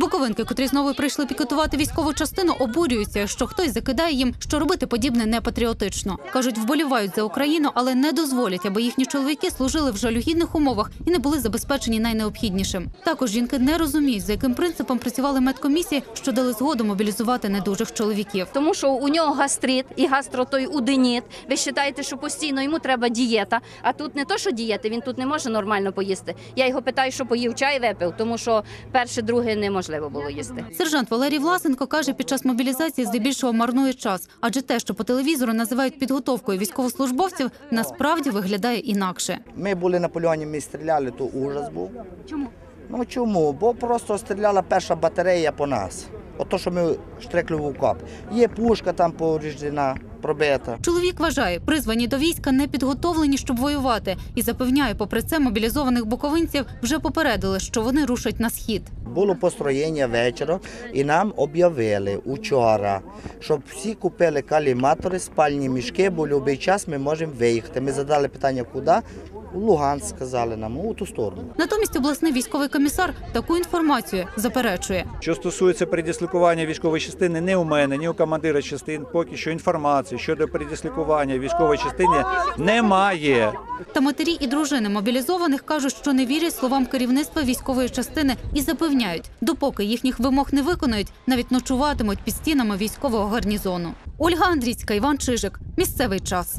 Буковинки, котрі знову прийшли пікетувати військову частину, обурюються, що хтось закидає їм, що робити подібне не патріотично. кажуть, вболівають за Україну, але не дозволять, аби їхні чоловіки служили в жалюгідних умовах і не були забезпечені найнеобхіднішим. Також жінки не розуміють, за яким принципом працювали медкомісії, що дали згоду мобілізувати недужих чоловіків. Тому що у нього гастрит і гастротой уденіт. Ви вважаєте, що постійно йому треба дієта. А тут не то, що дієти, він тут не може нормально поїсти. Я його питаю, що поїв чай випив, тому що перше, друге неможливо було їсти. Сержант Валерій Власенко каже, під час мобілізації здебільшого марнує час, адже те, що по телевізору називають підготовкою військовослужбовців, насправді виглядає інакше. Ми були на полігоні, ми стріляли, то ужас був. Чому? Ну чому? Бо просто стріляла перша батарея по нас. Ото, що ми штрекли в окоп. Є пушка там повреждена, пробита. Чоловік вважає, призвані до війська не підготовлені, щоб воювати, і запевняє, попри це мобілізованих буковинців вже попередили, що вони рушать на схід. Було построєння вечора, і нам об'явили учора, щоб всі купили каліматори, спальні мішки, бо в будь-який час ми можемо виїхати. Ми задали питання, куди? У Луганськ сказали нам, у ту сторону. Натомість обласний військовий комісар таку інформацію заперечує. Що стосується передислокування військової частини, не у мене, ні у командира частин поки що інформації щодо передислокування військової частини немає. Та матері і дружини мобілізованих кажуть, що не вірять словам керівництва військової частини і запевняють, допоки їхніх вимог не виконують, навіть ночуватимуть під стінами військового гарнізону. Ольга Андрійська, Іван Чижик. Місцевий час.